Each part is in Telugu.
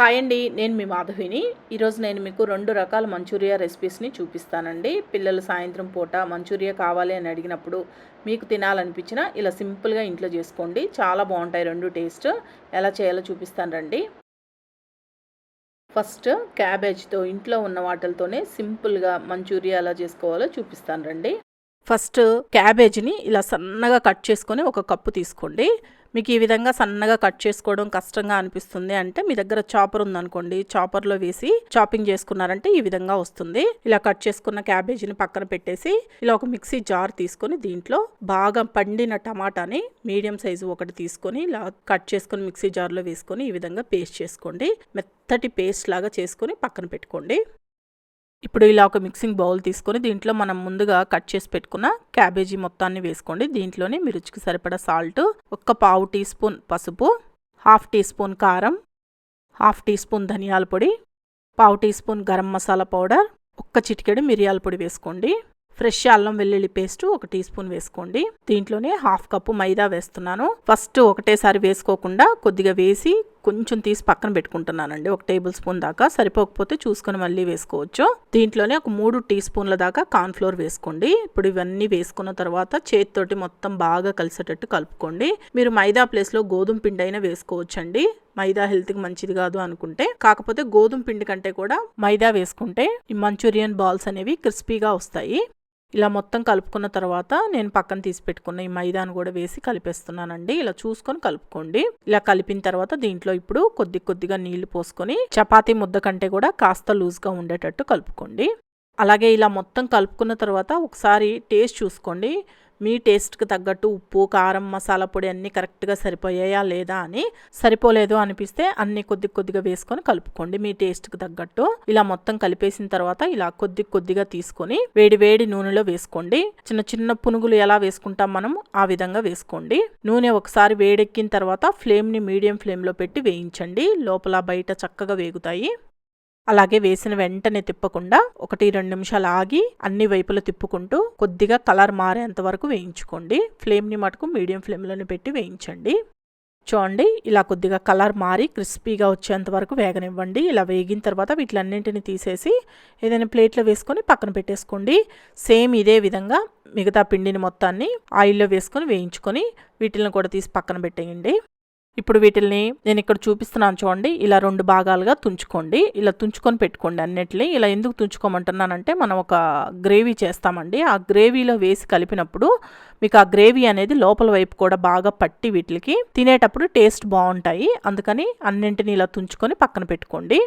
హాయ్ అండి నేను మీ మాధవిని. ఈరోజు నేను మీకు రెండు రకాల మంచూరియా రెసిపీస్ని చూపిస్తానండి. పిల్లలు సాయంత్రం పూట మంచూరియా కావాలి అని అడిగినప్పుడు మీకు తినాలనిపించిన ఇలా సింపుల్గా ఇంట్లో చేసుకోండి. చాలా బాగుంటాయి రెండు టేస్ట్. ఎలా చేయాలో చూపిస్తాను రండి. ఫస్ట్ క్యాబేజ్తో ఇంట్లో ఉన్న వాటితోనే సింపుల్గా మంచూరియా ఎలా చేసుకోవాలో చూపిస్తాను రండి. ఫస్ట్ క్యాబేజ్ని ఇలా సన్నగా కట్ చేసుకొని ఒక కప్పు తీసుకోండి. మీకు ఈ విధంగా సన్నగా కట్ చేసుకోవడం కష్టంగా అనిపిస్తుంది అంటే మీ దగ్గర చాపర్ ఉందనుకోండి చాపర్లో వేసి చాపింగ్ చేసుకున్నారంటే ఈ విధంగా వస్తుంది. ఇలా కట్ చేసుకున్న క్యాబేజీని పక్కన పెట్టేసి ఇలా ఒక మిక్సీ జార్ తీసుకొని దీంట్లో బాగా పండిన టమాటాని మీడియం సైజు ఒకటి తీసుకొని ఇలా కట్ చేసుకుని మిక్సీ జార్లో వేసుకొని ఈ విధంగా పేస్ట్ చేసుకోండి. మెత్తటి పేస్ట్ లాగా చేసుకొని పక్కన పెట్టుకోండి. ఇప్పుడు ఇలా ఒక మిక్సింగ్ బౌల్ తీసుకొని దీంట్లో మనం ముందుగా కట్ చేసి పెట్టుకున్న క్యాబేజీ మొత్తాన్ని వేసుకోండి. దీంట్లోనే మీ రుచికి సరిపడా సాల్ట్ ఒక్క పావు టీ స్పూన్ పసుపు హాఫ్ టీ స్పూన్ కారం హాఫ్ టీ స్పూన్ ధనియాల పొడి పావు teaspoon garam masala powder ఒక్క చిటికెడు మిరియాల పొడి వేసుకోండి. ఫ్రెష్ అల్లం వెల్లుల్లి పేస్ట్ ఒక టీ స్పూన్ వేసుకోండి. దీంట్లోనే హాఫ్ కప్పు మైదా వేస్తున్నాను. ఫస్ట్ ఒకటేసారి వేసుకోకుండా కొద్దిగా వేసి కొంచెం తీసి పక్కన పెట్టుకుంటున్నానండి. ఒక టేబుల్ స్పూన్ దాకా సరిపోకపోతే చూసుకొని మళ్ళీ వేసుకోవచ్చు. దీంట్లోనే ఒక మూడు టీ స్పూన్ల దాకా కార్న్ఫ్లోర్ వేసుకోండి. ఇప్పుడు ఇవన్నీ వేసుకున్న తర్వాత చేతితోటి మొత్తం బాగా కలిసేటట్టు కలుపుకోండి. మీరు మైదా ప్లేస్లో గోధుమ పిండి అయినా వేసుకోవచ్చండి. మైదా హెల్త్కి మంచిది కాదు అనుకుంటే. కాకపోతే గోధుమ పిండి కంటే కూడా మైదా వేసుకుంటే ఈ మంచూరియన్ బాల్స్ అనేవి క్రిస్పీగా వస్తాయి. ఇలా మొత్తం కలుపుకున్న తర్వాత నేను పక్కన తీసి పెట్టుకున్న ఈ మైదాను కూడా వేసి కలిపేస్తున్నానండి. ఇలా చూసుకొని కలుపుకోండి. ఇలా కలిపిన తర్వాత దీంట్లో ఇప్పుడు కొద్ది కొద్దిగా నీళ్ళు పోసుకొని చపాతీ ముద్ద కంటే కూడా కాస్త లూజ్గా ఉండేటట్టు కలుపుకోండి. అలాగే ఇలా మొత్తం కలుపుకున్న తర్వాత ఒకసారి టేస్ట్ చూసుకోండి. మీ టేస్ట్కి తగ్గట్టు ఉప్పు కారం మసాలా పొడి అన్నీ కరెక్ట్గా సరిపోయాయా లేదా అని సరిపోలేదు అనిపిస్తే అన్ని కొద్ది కొద్దిగా వేసుకొని కలుపుకోండి. మీ టేస్ట్కి తగ్గట్టు ఇలా మొత్తం కలిపేసిన తర్వాత ఇలా కొద్ది కొద్దిగా తీసుకొని వేడి వేడి నూనెలో వేసుకోండి. చిన్న చిన్న పునుగులు ఎలా వేసుకుంటాం మనం ఆ విధంగా వేసుకోండి. నూనె ఒకసారి వేడెక్కిన తర్వాత ఫ్లేమ్ని మీడియం ఫ్లేమ్లో పెట్టి వేయించండి. లోపల బయట చక్కగా వేగుతాయి. అలాగే వేసిన వెంటనే తిప్పకుండా ఒకటి రెండు నిమిషాలు ఆగి అన్ని వైపులు తిప్పుకుంటూ కొద్దిగా కలర్ మారేంత వరకు వేయించుకోండి. ఫ్లేమ్ని మటుకు మీడియం ఫ్లేమ్లోనే పెట్టి వేయించండి. చూడండి ఇలా కొద్దిగా కలర్ మారి క్రిస్పీగా వచ్చేంత వరకు వేగనివ్వండి. ఇలా వేగిన తర్వాత వీటిలన్నింటిని తీసేసి ఏదైనా ప్లేట్లో వేసుకొని పక్కన పెట్టేసుకోండి. సేమ్ ఇదే విధంగా మిగతా పిండిని మొత్తాన్ని ఆయిల్లో వేసుకొని వేయించుకొని వీటిని కూడా తీసి పక్కన పెట్టేయండి. ఇప్పుడు వీటిల్ని నేను ఇక్కడ చూపిస్తున్నాను చూడండి. ఇలా రెండు భాగాలుగా తుంచుకోండి. ఇలా తుంచుకొని పెట్టుకోండి అన్నిటిని. ఇలా ఎందుకు తుంచుకోమంటున్నానంటే మనం ఒక గ్రేవీ చేస్తామండి. ఆ గ్రేవీలో వేసి కలిపినప్పుడు మీకు ఆ గ్రేవీ అనేది లోపల వైపు కూడా బాగా పట్టి వీటికి. తినేటప్పుడు టేస్ట్ బాగుంటాయి. అందుకని అన్నింటిని ఇలా తుంచుకొని పక్కన పెట్టుకోండి.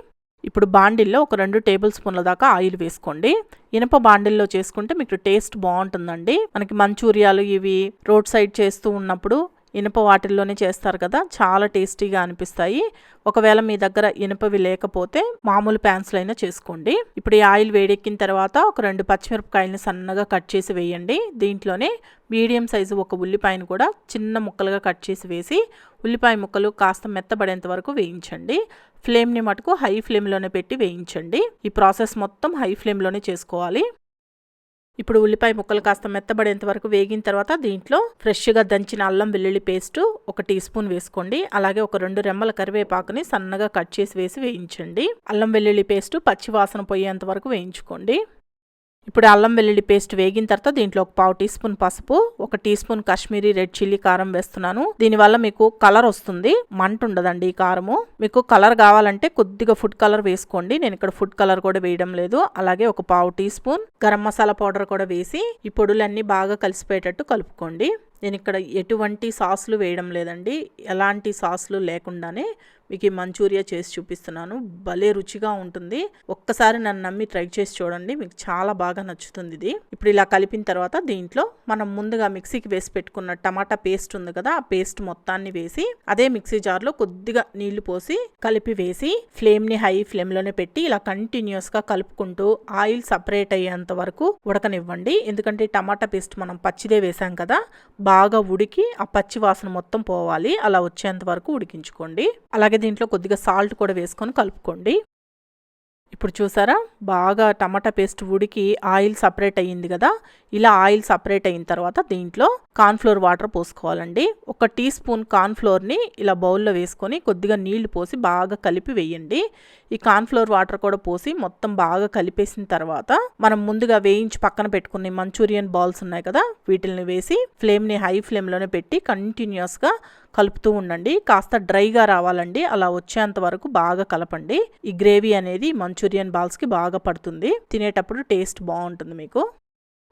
ఇప్పుడు బాండిల్లో ఒక రెండు టేబుల్ స్పూన్ల దాకా ఆయిల్ వేసుకోండి. ఇనప బాండిల్లో చేసుకుంటే మీకు టేస్ట్ బాగుంటుందండి. మనకి మంచూరియాలు ఇవి రోడ్ సైడ్ చేస్తూ ఉన్నప్పుడు ఇనుప వాటిల్లోనే చేస్తారు కదా చాలా టేస్టీగా అనిపిస్తాయి. ఒకవేళ మీ దగ్గర ఇనుపవి లేకపోతే మామూలు ప్యాన్స్లో అయినా చేసుకోండి. ఇప్పుడు ఈ ఆయిల్ వేడెక్కిన తర్వాత ఒక రెండు పచ్చిమిరపకాయలని సన్నగా కట్ చేసి వేయండి. దీంట్లోనే మీడియం సైజు ఒక ఉల్లిపాయను కూడా చిన్న ముక్కలుగా కట్ చేసి వేసి ఉల్లిపాయ ముక్కలు కాస్త మెత్తబడేంత వరకు వేయించండి. ఫ్లేమ్ని మటుకు హై ఫ్లేమ్లోనే పెట్టి వేయించండి. ఈ ప్రాసెస్ మొత్తం హై ఫ్లేమ్లోనే చేసుకోవాలి. ఇప్పుడు ఉల్లిపాయ ముక్కలు కాస్త మెత్తబడేంత వరకు వేగిన తర్వాత దీంట్లో ఫ్రెష్గా దంచిన అల్లం వెల్లుల్లి పేస్ట్ ఒక టీ స్పూన్ వేసుకోండి. అలాగే ఒక రెండు రెమ్మల కరివేపాకుని సన్నగా కట్ చేసి వేసి వేయించండి. అల్లం వెల్లుల్లి పేస్ట్ పచ్చి వాసన పోయేంత వరకు వేయించుకోండి. ఇప్పుడు అల్లం వెల్లుల్లి పేస్ట్ వేగిన తర్వాత దీంట్లో ఒక పావు టీ స్పూన్ పసుపు ఒక teaspoon Kashmiri red chilli కారం వేస్తున్నాను. దీనివల్ల మీకు కలర్ వస్తుంది. మంట ఉండదండి ఈ కారము. మీకు కలర్ కావాలంటే కొద్దిగా ఫుడ్ కలర్ వేసుకోండి. నేను ఇక్కడ ఫుడ్ కలర్ కూడా వేయడం లేదు. అలాగే ఒక పావు teaspoon garam masala powder కూడా వేసి ఈ పొడులన్నీ బాగా కలిసిపోయేటట్టు కలుపుకోండి. నేను ఇక్కడ ఎటువంటి సాసులు వేయడం లేదండి. ఎలాంటి సాసులు లేకుండానే మీకు ఈ మంచూరియా చేసి చూపిస్తున్నాను. భలే రుచిగా ఉంటుంది. ఒక్కసారి నన్ను నమ్మి ట్రై చేసి చూడండి. మీకు చాలా బాగా నచ్చుతుంది ఇది. ఇప్పుడు ఇలా కలిపిన తర్వాత దీంట్లో మనం ముందుగా మిక్సీకి వేసి పెట్టుకున్న టమాటా పేస్ట్ ఉంది కదా ఆ పేస్ట్ మొత్తాన్ని వేసి అదే మిక్సీ జార్లో కొద్దిగా నీళ్ళు పోసి కలిపి వేసి ఫ్లేమ్ని హై ఫ్లేమ్లోనే పెట్టి ఇలా కంటిన్యూస్గా కలుపుకుంటూ ఆయిల్ సపరేట్ అయ్యేంత వరకు ఉడకనివ్వండి. ఎందుకంటే టమాటా పేస్ట్ మనం పచ్చిదే వేసాం కదా బాగా ఉడికి ఆ పచ్చి వాసన మొత్తం పోవాలి. అలా వచ్చేంత వరకు ఉడికించుకోండి. అలాగే దీంట్లో కొద్దిగా సాల్ట్ కూడా వేసుకొని కలుపుకోండి. ఇప్పుడు చూసారా? బాగా టమాటా పేస్ట్ ఉడికి ఆయిల్ సపరేట్ అయ్యింది కదా? ఇలా ఆయిల్ సపరేట్ అయిన తర్వాత దీంట్లో కార్న్ఫ్లోర్ వాటర్ పోసుకోవాలండి. ఒక టీ స్పూన్ కార్న్ఫ్లోర్ని ఇలా బౌల్లో వేసుకొని కొద్దిగా నీళ్ళు పోసి బాగా కలిపి వేయండి. ఈ కార్న్ఫ్లోర్ వాటర్ కూడా పోసి మొత్తం బాగా కలిపేసిన తర్వాత మనం ముందుగా వేయించి పక్కన పెట్టుకునే మంచూరియన్ బాల్స్ ఉన్నాయి కదా వీటిల్ని వేసి ఫ్లేమ్ని హై ఫ్లేమ్లోనే పెట్టి కంటిన్యూస్గా కలుపుతూ ఉండండి. కాస్త డ్రైగా రావాలండి. అలా వచ్చేంత వరకు బాగా కలపండి. ఈ గ్రేవీ అనేది మంచూరియన్ బాల్స్కి బాగా పడుతుంది. తినేటప్పుడు టేస్ట్ బాగుంటుంది మీకు.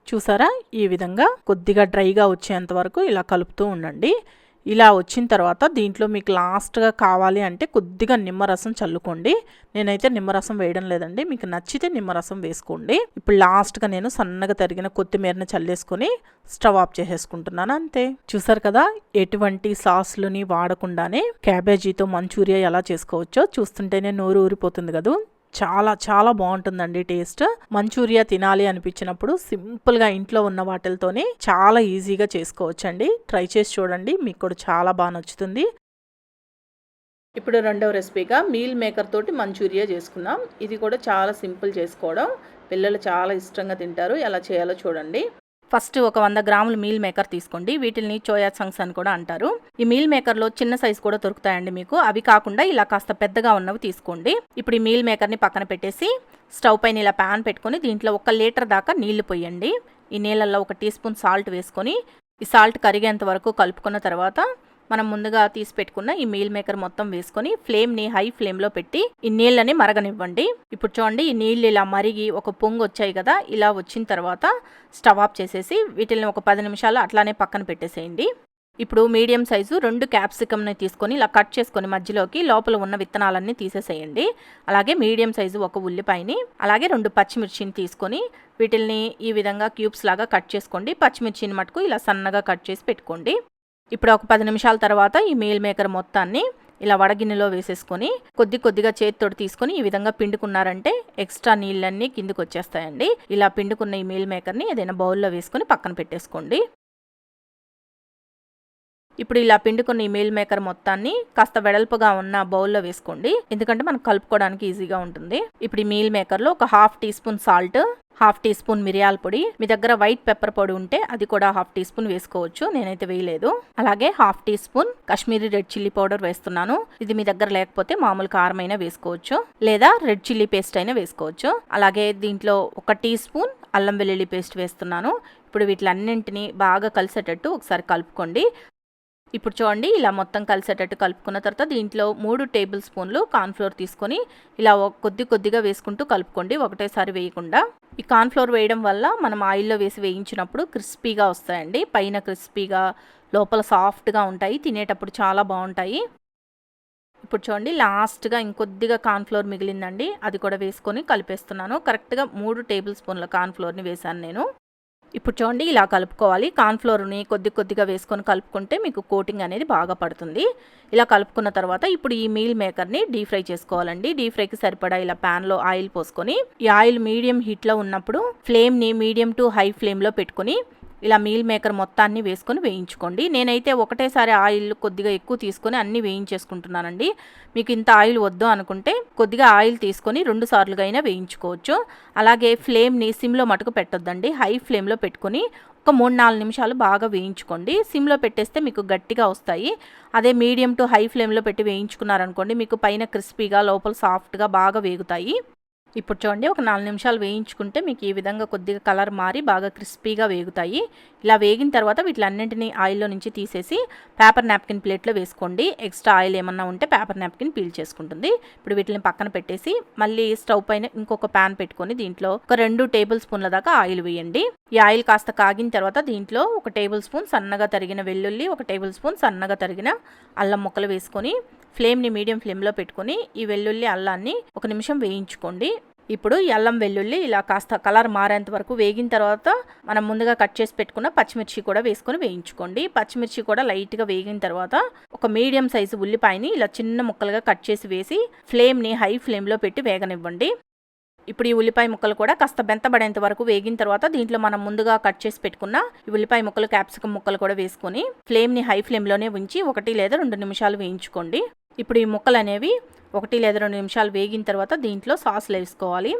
చూసారా? ఈ విధంగా కొద్దిగా డ్రైగా వచ్చేంత వరకు ఇలా కలుపుతూ ఉండండి. ఇలా వచ్చిన తర్వాత దీంట్లో మీకు లాస్ట్గా కావాలి అంటే కొద్దిగా నిమ్మరసం చల్లుకోండి. నేనైతే నిమ్మరసం వేయడం లేదండి. మీకు నచ్చితే నిమ్మరసం వేసుకోండి. ఇప్పుడు లాస్ట్గా నేను సన్నగా తరిగిన కొత్తిమీరని చల్లేసుకొని స్టవ్ ఆఫ్ చేసేసుకుంటున్నాను అంతే. చూసారు కదా? ఎటువంటి సాస్లని వాడకుండానే క్యాబేజీతో మంచూరియా ఎలా చేసుకోవచ్చో చూస్తుంటేనే నోరు ఊరిపోతుంది కదా. చాలా చాలా బాగుంటుందండి టేస్ట్. మంచూరియా తినాలి అనిపించినప్పుడు సింపుల్గా ఇంట్లో ఉన్న వాటితోనే చాలా ఈజీగా చేసుకోవచ్చండి. ట్రై చేసి చూడండి మీకు కూడా చాలా బాగా నచ్చుతుంది. ఇప్పుడు రెండవ రెసిపీగా మీల్ మేకర్ తోటి మంచూరియా చేసుకుందాం. ఇది కూడా చాలా సింపుల్ చేసుకోవడం. పిల్లలు చాలా ఇష్టంగా తింటారు. ఎలా చేయాలో చూడండి. ఫస్ట్ ఒక వంద గ్రాములు మీల్ మేకర్ తీసుకోండి. వీటిని చోయా చంక్స్ అని కూడా అంటారు. ఈ మీల్ మేకర్లో చిన్న సైజు కూడా దొరుకుతాయండి మీకు. అవి కాకుండా ఇలా కాస్త పెద్దగా ఉన్నవి తీసుకోండి. ఇప్పుడు ఈ మీల్ మేకర్ని పక్కన పెట్టేసి స్టవ్ పైన ఇలా ప్యాన్ పెట్టుకొని దీంట్లో ఒక లీటర్ దాకా నీళ్ళు పోయండి. ఈ నీళ్ళల్లో ఒక టీ స్పూన్ సాల్ట్ వేసుకొని ఈ సాల్ట్ కరిగేంత వరకు కలుపుకున్న తర్వాత మనం ముందుగా తీసి పెట్టుకున్న ఈ మీల్ మేకర్ మొత్తం వేసుకొని ఫ్లేమ్ని హై ఫ్లేమ్లో పెట్టి ఈ నీళ్ళని మరగనివ్వండి. ఇప్పుడు చూడండి ఈ నీళ్ళు ఇలా మరిగి ఒక పొంగు వచ్చాయి కదా ఇలా వచ్చిన తర్వాత స్టవ్ ఆఫ్ చేసేసి వీటిని ఒక పది నిమిషాలు అట్లానే పక్కన పెట్టేసేయండి. ఇప్పుడు మీడియం సైజు రెండు క్యాప్సికమ్ని తీసుకొని ఇలా కట్ చేసుకొని మధ్యలోకి లోపల ఉన్న విత్తనాలన్నీ తీసేసేయండి. అలాగే మీడియం సైజు ఒక ఉల్లిపాయని అలాగే రెండు పచ్చిమిర్చిని తీసుకొని వీటిల్ని ఈ విధంగా క్యూబ్స్ లాగా కట్ చేసుకోండి. పచ్చిమిర్చిని మటుకు ఇలా సన్నగా కట్ చేసి పెట్టుకోండి. ఇప్పుడు ఒక పది నిమిషాల తర్వాత ఈ మీల్ మేకర్ మొత్తాన్ని ఇలా వడగిన్నెలో వేసేసుకొని కొద్ది కొద్దిగా చేతితోటి తీసుకొని ఈ విధంగా పిండుకున్నారంటే ఎక్స్ట్రా నీళ్ళన్నీ కిందికి వచ్చేస్తాయండి. ఇలా పిండుకున్న ఈ మీల్ మేకర్ని ఏదైనా బౌల్లో వేసుకొని పక్కన పెట్టేసుకోండి. ఇప్పుడు ఇలా పిండుకున్న ఈ మీల్ మేకర్ మొత్తాన్ని కాస్త వెడల్పుగా ఉన్న బౌల్లో వేసుకోండి. ఎందుకంటే మనకు కలుపుకోవడానికి ఈజీగా ఉంటుంది. ఇప్పుడు ఈ మీల్ మేకర్లో ఒక half teaspoon salt half teaspoon మిరియాల పొడి మీ దగ్గర వైట్ పెప్పర్ పొడి ఉంటే అది కూడా హాఫ్ టీ స్పూన్ వేసుకోవచ్చు నేనైతే వేయలేదు. అలాగే half teaspoon Kashmiri red chilli powder వేస్తున్నాను. ఇది మీ దగ్గర లేకపోతే మామూలు కారం అయినా వేసుకోవచ్చు లేదా రెడ్ చిల్లీ పేస్ట్ అయినా వేసుకోవచ్చు. అలాగే దీంట్లో ఒక టీ స్పూన్ అల్లం వెల్లుల్లి పేస్ట్ వేస్తున్నాను. ఇప్పుడు వీటిలన్నింటినీ బాగా కలిసేటట్టు ఒకసారి కలుపుకోండి. ఇప్పుడు చూడండి ఇలా మొత్తం కలిసేటట్టు కలుపుకున్న తర్వాత దీంట్లో మూడు టేబుల్ స్పూన్లు కార్న్ఫ్లోర్ తీసుకొని ఇలా కొద్ది కొద్దిగా వేసుకుంటూ కలుపుకోండి ఒకటేసారి వేయకుండా. ఈ కార్న్ఫ్లోర్ వేయడం వల్ల మనం ఆయిల్లో వేసి వేయించినప్పుడు క్రిస్పీగా వస్తాయండి. పైన క్రిస్పీగా లోపల సాఫ్ట్గా ఉంటాయి తినేటప్పుడు చాలా బాగుంటాయి. ఇప్పుడు చూడండి లాస్ట్గా ఇంకొద్దిగా కార్న్ఫ్లోర్ మిగిలిందండి. అది కూడా వేసుకొని కలిపేస్తున్నాను. కరెక్ట్గా మూడు టేబుల్ స్పూన్ల కార్న్ఫ్లోర్ని వేశాను నేను. ఇప్పుడు చూడండి ఇలా కలుపుకోవాలి. కార్న్ఫ్లోర్ని కొద్ది కొద్దిగా వేసుకొని కలుపుకుంటే మీకు కోటింగ్ అనేది బాగా పడుతుంది. ఇలా కలుపుకున్న తర్వాత ఇప్పుడు ఈ మీల్ మేకర్ని డీప్ ఫ్రై చేసుకోవాలండి. డీప్ ఫ్రైకి సరిపడా ఇలా ప్యాన్లో ఆయిల్ పోసుకొని ఈ ఆయిల్ మీడియం హీట్లో ఉన్నప్పుడు ఫ్లేమ్ని మీడియం టు హై ఫ్లేమ్లో పెట్టుకొని ఇలా మీల్ మేకర్ మొత్తాన్ని వేసుకొని వేయించుకోండి. నేనైతే ఒకటేసారి ఆయిల్ కొద్దిగా ఎక్కువ తీసుకొని అన్ని వేయించేసుకుంటున్నానండి. మీకు ఇంత ఆయిల్ వద్దు అనుకుంటే కొద్దిగా ఆయిల్ తీసుకొని రెండు సార్లుగా అయినా వేయించుకోవచ్చు. అలాగే ఫ్లేమ్ని సిమ్లో మటుకు పెట్టొద్దండి. హై ఫ్లేమ్లో పెట్టుకొని ఒక మూడు నాలుగు నిమిషాలు బాగా వేయించుకోండి. సిమ్లో పెట్టేస్తే మీకు గట్టిగా వస్తాయి. అదే మీడియం టు హై ఫ్లేమ్లో పెట్టి వేయించుకున్నారనుకోండి మీకు పైన క్రిస్పీగా లోపల సాఫ్ట్గా బాగా వేగుతాయి. ఇప్పుడు చూడండి ఒక నాలుగు నిమిషాలు వేయించుకుంటే మీకు ఈ విధంగా కొద్దిగా కలర్ మారి బాగా క్రిస్పీగా వేగుతాయి. ఇలా వేగిన తర్వాత వీటిలన్నింటినీ ఆయిల్లో నుంచి తీసేసి పేపర్ నాప్కిన్ ప్లేట్లో వేసుకోండి. ఎక్స్ట్రా ఆయిల్ ఏమన్నా ఉంటే పేపర్ నాప్కిన్ పీల్ చేసుకుంటుంది. ఇప్పుడు వీటిని పక్కన పెట్టేసి మళ్ళీ స్టవ్ పైన ఇంకొక ప్యాన్ పెట్టుకొని దీంట్లో ఒక రెండు టేబుల్ స్పూన్ల దాకా ఆయిల్ వేయండి. ఈ ఆయిల్ కాస్త కాగిన తర్వాత దీంట్లో ఒక టేబుల్ స్పూన్ సన్నగా తరిగిన వెల్లుల్లి ఒక టేబుల్ స్పూన్ సన్నగా తరిగిన అల్లం ముక్కలు వేసుకొని ఫ్లేమ్ని మీడియం ఫ్లేమ్లో పెట్టుకొని ఈ వెల్లుల్లి అల్లాన్ని ఒక నిమిషం వేయించుకోండి. ఇప్పుడు అల్లం వెల్లుల్లి ఇలా కాస్త కలర్ మారేంత వరకు వేగిన తర్వాత మనం ముందుగా కట్ చేసి పెట్టుకున్న పచ్చిమిర్చి కూడా వేసుకొని వేయించుకోండి. పచ్చిమిర్చి కూడా లైట్గా వేగిన తర్వాత ఒక మీడియం సైజు ఉల్లిపాయని ఇలా చిన్న ముక్కలుగా కట్ చేసి వేసి ఫ్లేమ్ని హై ఫ్లేమ్లో పెట్టి వేగనివ్వండి. ఇప్పుడు ఈ ఉల్లిపాయ ముక్కలు కూడా కాస్త బెంతబడేంత వరకు వేగిన తర్వాత దీంట్లో మనం ముందుగా కట్ చేసి పెట్టుకున్న ఈ ఉల్లిపాయ ముక్కలు క్యాప్సికం ముక్కలు కూడా వేసుకొని ఫ్లేమ్ని హై ఫ్లేమ్లోనే ఉంచి ఒకటి లేదా రెండు నిమిషాలు వేయించుకోండి. ఇప్పుడు ఈ ముక్కలు అనేవి ఒకటి లేదా రెండు నిమిషాలు వేగిన తర్వాత దీంట్లో సాసులు వేసుకోవాలి.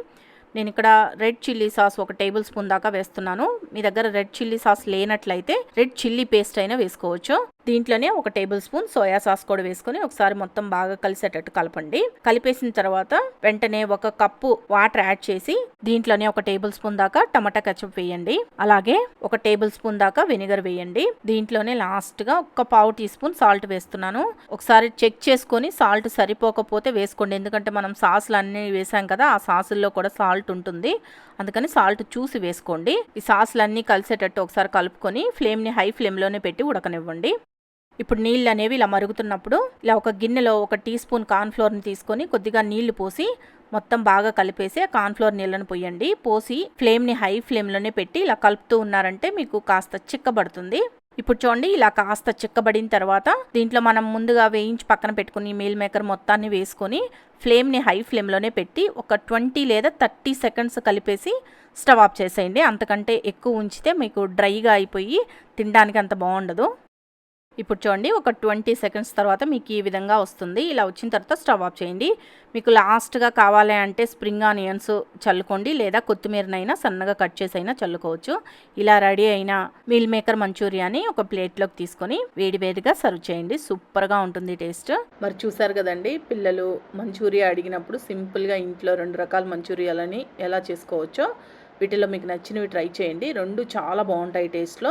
నేను ఇక్కడ రెడ్ చిల్లీ సాస్ ఒక టేబుల్ స్పూన్ దాకా వేస్తున్నాను. మీ దగ్గర రెడ్ చిల్లీ సాస్ లేనట్లయితే రెడ్ చిల్లీ పేస్ట్ అయినా వేసుకోవచ్చు. దీంట్లోనే ఒక టేబుల్ స్పూన్ సోయా సాస్ కూడా వేసుకొని ఒకసారి మొత్తం బాగా కలిసేటట్టు కలపండి. కలిపేసిన తర్వాత వెంటనే ఒక కప్పు వాటర్ యాడ్ చేసి దీంట్లోనే ఒక టేబుల్ స్పూన్ దాకా టమాటా కచ్చప్ వేయండి. అలాగే ఒక టేబుల్ స్పూన్ దాకా వెనిగర్ వేయండి. దీంట్లోనే లాస్ట్గా ఒక పావు టీ స్పూన్ సాల్ట్ వేస్తున్నాను. ఒకసారి చెక్ చేసుకొని సాల్ట్ సరిపోకపోతే వేసుకోండి. ఎందుకంటే మనం సాసులు అన్ని వేసాం కదా ఆ సాసుల్లో కూడా సాల్ట్ ఉంటుంది. అందుకని సాల్ట్ చూసి వేసుకోండి. ఈ సాసులన్నీ కలిసేటట్టు ఒకసారి కలుపుకొని ఫ్లేమ్ని హై ఫ్లేమ్లోనే పెట్టి ఉడకనివ్వండి. ఇప్పుడు నీళ్ళు అనేవి ఇలా మరుగుతున్నప్పుడు ఇలా ఒక గిన్నెలో ఒక టీ స్పూన్ కార్న్ఫ్లోర్ని తీసుకొని కొద్దిగా నీళ్ళు పోసి మొత్తం బాగా కలిపేసి ఆ కార్న్ఫ్లోర్ నీళ్ళను పోయండి. పోసి ఫ్లేమ్ని హై ఫ్లేమ్లోనే పెట్టి ఇలా కలుపుతూ ఉన్నారంటే మీకు కాస్త చిక్కబడుతుంది. ఇప్పుడు చూడండి ఇలా కాస్త చిక్కబడిన తర్వాత దీంట్లో మనం ముందుగా వేయించి పక్కన పెట్టుకుని మీల్ మేకర్ మొత్తాన్ని వేసుకొని ఫ్లేమ్ని హై ఫ్లేమ్లోనే పెట్టి ఒక ట్వంటీ లేదా థర్టీ సెకండ్స్ కలిపేసి స్టవ్ ఆఫ్ చేసేయండి. అంతకంటే ఎక్కువ ఉంచితే మీకు డ్రైగా అయిపోయి తినడానికి అంత బాగుండదు. ఇప్పుడు చూడండి ఒక ట్వంటీ సెకండ్స్ తర్వాత మీకు ఈ విధంగా వస్తుంది. ఇలా వచ్చిన తర్వాత స్టవ్ ఆఫ్ చేయండి. మీకు లాస్ట్గా కావాలి అంటే స్ప్రింగ్ ఆనియన్స్ చల్లుకోండి లేదా కొత్తిమీరనైనా సన్నగా కట్ చేసి అయినా చల్లుకోవచ్చు. ఇలా రెడీ అయిన మీల్ మేకర్ మంచూరియాని ఒక ప్లేట్లోకి తీసుకొని వేడివేడిగా సర్వ్ చేయండి. సూపర్గా ఉంటుంది టేస్ట్ మరి చూసారు కదండి పిల్లలు మంచూరియా అడిగినప్పుడు సింపుల్గా ఇంట్లో రెండు రకాల మంచూరియాలని ఎలా చేసుకోవచ్చో వీటిలో మీకు నచ్చినవి ట్రై చేయండి. రెండు చాలా బాగుంటాయి టేస్ట్లో